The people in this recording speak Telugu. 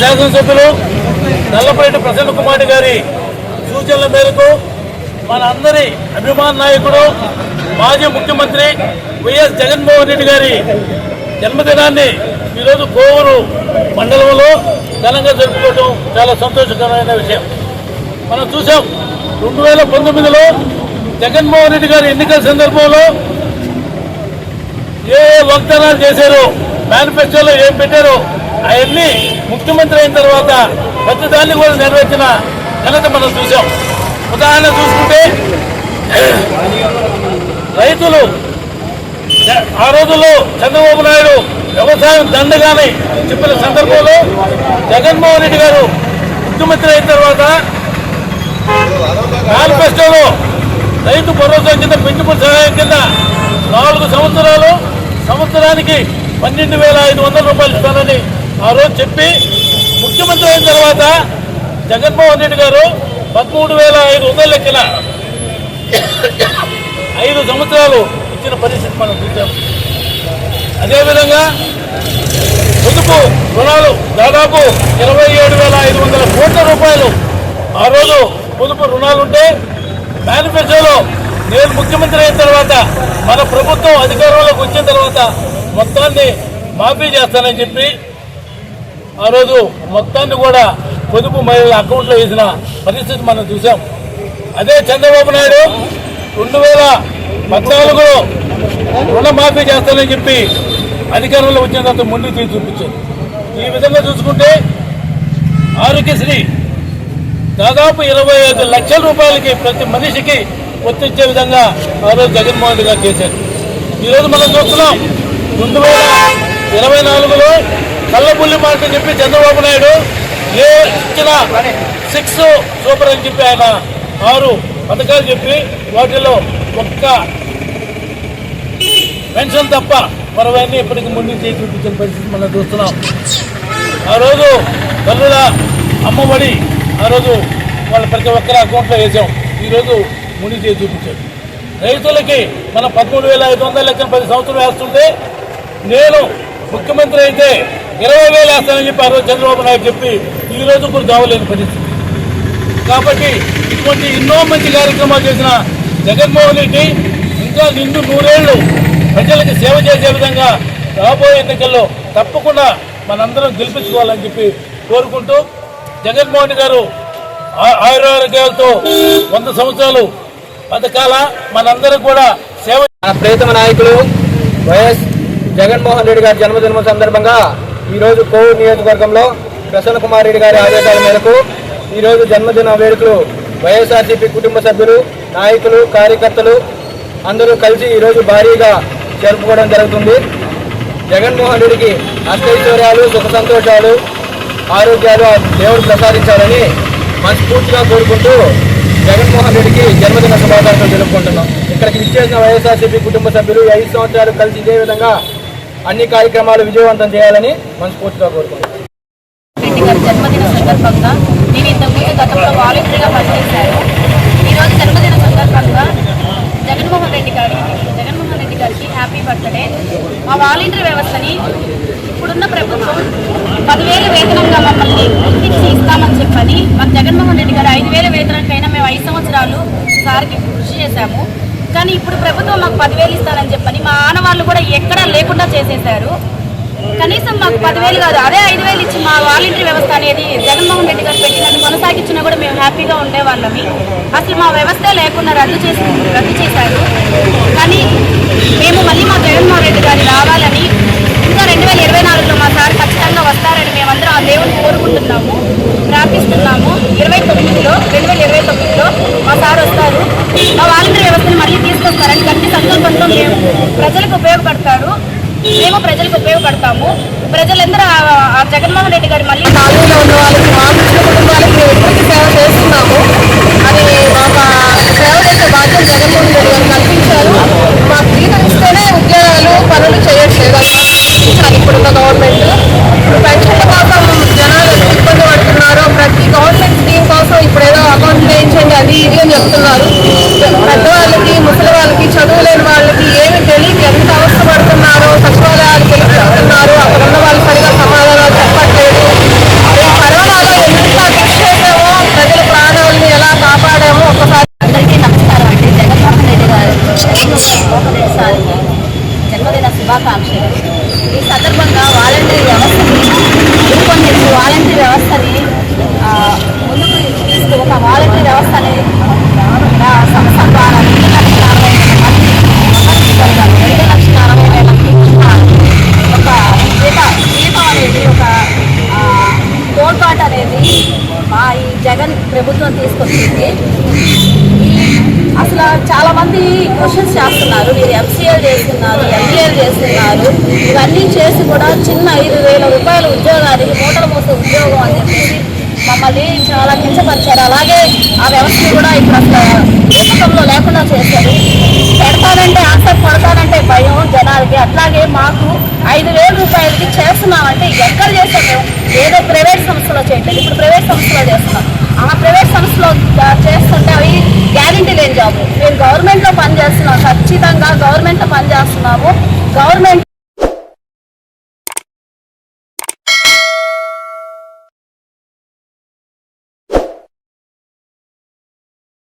శాసనసభ్యులు నల్లపరెడ్డి ప్రసన్న కుమార్ గారి సూచనల మేరకు మన అందరి అభిమాన నాయకుడు మాజీ ముఖ్యమంత్రి వైఎస్ జగన్మోహన్ రెడ్డి గారి జన్మదినాన్ని ఈరోజు కోవూరు మండలంలో ఘనంగా జరుపుకోవడం చాలా సంతోషకరమైన విషయం. మనం చూసాం రెండు వేల పంతొమ్మిదిలో జగన్మోహన్ రెడ్డి గారి ఎన్నికల సందర్భంలో ఏ ఏ వాగ్దానాలు చేశారో మేనిఫెస్టోలో ఏం పెట్టారో అవన్నీ ముఖ్యమంత్రి అయిన తర్వాత ప్రతిదాన్ని కూడా నెరవేర్చిన ఘనత మనం చూసాం ఉదాహరణ చూసుకుంటే రైతులు ఆ రోజుల్లో చంద్రబాబు నాయుడు వ్యవసాయం దండగానే చెప్పిన సందర్భంలో జగన్మోహన్ రెడ్డి గారు ముఖ్యమంత్రి అయిన తర్వాత మేనిఫెస్టోలో రైతు భరోసా కింద పెట్టుబడి సహాయం కింద నాలుగు సంవత్సరాలు సంవత్సరానికి పన్నెండు వేల ఐదు వందల రూపాయలు ఇస్తానని ఆ రోజు చెప్పి ముఖ్యమంత్రి అయిన తర్వాత జగన్మోహన్ రెడ్డి గారు పదమూడు వేల ఐదు వందల లెక్కన ఐదు సంవత్సరాలు ఇచ్చిన పరిస్థితి మనం చూసాం అదేవిధంగా పొదుపు రుణాలు దాదాపు ఇరవై ఏడు వేల ఐదు వందల కోట్ల రూపాయలు. ఆ రోజు పొదుపు రుణాలు ఉంటే మేనిఫెస్టోలో నేను ముఖ్యమంత్రి అయిన తర్వాత మన ప్రభుత్వం అధికారంలోకి వచ్చిన తర్వాత మొత్తాన్ని మాఫీ చేస్తానని చెప్పి ఆ రోజు మొత్తాన్ని కూడా పొదుపు మహిళల అకౌంట్లో వేసిన పరిస్థితి మనం చూసాం అదే చంద్రబాబు నాయుడు రెండు వేల పద్నాలుగులో రుణమాఫీ చేస్తానని చెప్పి అధికారంలో వచ్చిన తర్వాత మొండి చేసి చూపించారు. ఈ విధంగా చూసుకుంటే ఆరోగ్యశ్రీ దాదాపు ఇరవై ఐదు లక్షల రూపాయలకి ప్రతి మనిషికి వర్తించే విధంగా ఆ రోజు జగన్మోహన్ రెడ్డి గారు చేశారు. ఈరోజు మనం చూస్తున్నాం రెండు వేల ఇరవై నాలుగులో కళ్ళబుల్లి మాట చెప్పి చంద్రబాబు నాయుడు ఏ ఇచ్చిన సిక్స్ సూపర్ అని చెప్పి ఆయన ఆరు పథకాలు చెప్పి వాటిలో ఒక్క పెన్షన్ తప్ప మరవన్నీ ఇప్పటికి ముందు చేసి చూపించిన పరిస్థితి మనం చూస్తున్నాం. ఆ రోజు తల్లుల అమ్మఒడి ఆ రోజు వాళ్ళ ప్రతి ఒక్కరి అకౌంట్లో వేసాం. ఈరోజు ముడి చేసి చూపించాడు రైతులకి మన పదమూడు వేల ఐదు వందల లెక్కన పది సంవత్సరం వేస్తుంటే నేను ముఖ్యమంత్రి అయితే ఇరవై వేలు వేస్తానని చెప్పి ఆ రోజు చంద్రబాబు నాయుడు చెప్పి ఈ రోజు కూడా దావలేని పరిస్థితి. కాబట్టి ఇటువంటి ఎన్నో మంచి కార్యక్రమాలు చేసిన జగన్మోహన్ రెడ్డి ఇంకా నిండు నూరేళ్ళు ప్రజలకు సేవ చేసే విధంగా రాబోయే ఎన్నికల్లో తప్పకుండా మనందరం గెలిపించుకోవాలని చెప్పి కోరుకుంటూ జగన్మోహన్ గారు ఆయురారోగ్యాలతో వంద సంవత్సరాలు బతకాల? మనందరం కూడా సేవ మన ప్రియతమ నాయకులు వైఎస్ జగన్మోహన్ రెడ్డి గారి జన్మదినం సందర్భంగా ఈరోజు కోవూరు నియోజకవర్గంలో ప్రసన్న కుమార్ రెడ్డి గారి ఆదేశాల మేరకు ఈరోజు జన్మదిన వేడుకలు వైఎస్ఆర్సీపీ కుటుంబ సభ్యులు నాయకులు కార్యకర్తలు అందరూ కలిసి ఈరోజు భారీగా జరుపుకోవడం జరుగుతుంది. జగన్మోహన్ రెడ్డికి అష్టైశ్వర్యాలు సుఖ సంతోషాలు ఆరోగ్యాలు దేవుడు ప్రసాదించాలని మనస్ఫూర్తిగా కోరుకుంటూ జగన్మోహన్ రెడ్డికి జన్మదిన శుభాకాంక్షలు తెలుపుకుంటున్నాం. ఇక్కడికి విచ్చేసిన వైఎస్ఆర్సీపీ కుటుంబ సభ్యులు ఐదు సంవత్సరాలు కలిసి ఇదే విధంగా అన్ని కార్యక్రమాలు విజయవంతం చేయాలని మనస్ఫూర్తిగా కోరుకుంటున్నాం రెడ్డి గారి జన్మదిన సందర్భంగా నేను ఇంతకుముందు గతంలో వాలంటరీగా పనిచేశాను. ఈరోజు జన్మదిన సందర్భంగా జగన్మోహన్ రెడ్డి గారి జగన్మోహన్ రెడ్డి గారికి హ్యాపీ బర్త్డే మా వాలంటరీ వ్యవస్థని ఇప్పుడున్న ప్రభుత్వం పదివేల వేతనంగా మమ్మల్ని గుర్తించి ఇస్తామని చెప్పని మాకు జగన్మోహన్ రెడ్డి గారు ఐదు వేల వేతనంకైనా మేము ఐదు సంవత్సరాలు సార్కి కృషి చేశాము. కానీ ఇప్పుడు ప్రభుత్వం మాకు పదివేలు ఇస్తారని చెప్పని మా చేశారు. కనీసం మాకు పదివేలు కాదు అదే ఐదు వేలు ఇచ్చి మా వాలంటీర్ వ్యవస్థ అనేది జగన్మోహన్ రెడ్డి గారు పెట్టినట్టు కొనసాగించినా కూడా మేము హ్యాపీగా ఉండేవాళ్ళమి అసలు మా వ్యవస్థ లేకుండా రద్దు చేసి రద్దు చేశారు. కానీ మేము మళ్ళీ మా జగన్మోహన్ రెడ్డి గారు రావాలని ఇంకా రెండు వేల ఇరవై నాలుగులో మా సార్ ఖచ్చితంగా వస్తారని మేమందరం ఆ దేవుని కోరుకుంటున్నాము ప్రార్థిస్తున్నాము. ఇరవై తొమ్మిదిలో రెండు వేల ఇరవై తొమ్మిదిలో మా సార్ వస్తారు. మా వాలంటీర్ వ్యవస్థను మళ్ళీ తీసుకొస్తారని గట్టి సంకల్పంతో మేము ప్రజలకు ఉపయోగపడతారు. మేము ప్రజలకు ఉపయోగపడతాము. ప్రజలందరూ ఆ- జగన్మోహన్ రెడ్డి గారు మళ్ళీ కాలనీలో ఉన్న వాళ్ళకి జన్మదిన శుభాకాంక్షలు ఈ సందర్భంగా వాలంటీర్ వ్యవస్థని రూపొందించి వాలంటీర్ వ్యవస్థని ముందుకు తీసుకు ఒక వాలంటీర్ వ్యవస్థ అనేది చాలా మంది క్వశ్చన్స్ చేస్తున్నారు. మీరు ఎంసీఎల్ చేస్తున్నారు ఎంబీఎల్ చేస్తున్నారు. ఇవన్నీ చేసి కూడా చిన్న ఐదు వేల రూపాయల ఉద్యోగానికి మూటలు మోసే ఉద్యోగం అని చెప్పేసి మమ్మల్ని చాలా కించపరిచారు. అలాగే ఆ వ్యవస్థ కూడా ఇప్పుడు అసలు లేకుండా భయం అట్లాగే మాకు ఐదు వేల రూపాయలకి చేస్తున్నామంటే ఎక్కడ చేస్తాం మేము? ఏదో ప్రైవేట్ సంస్థలో చేయండి. ఇప్పుడు ప్రైవేట్ సంస్థలో చేస్తున్నాం. ఆ ప్రైవేట్ సంస్థలో చేస్తుంటే అవి గ్యారంటీ లేని జాబ్. మేము గవర్నమెంట్లో పనిచేస్తున్నాం. ఖచ్చితంగా గవర్నమెంట్లో పనిచేస్తున్నాము. గవర్నమెంట్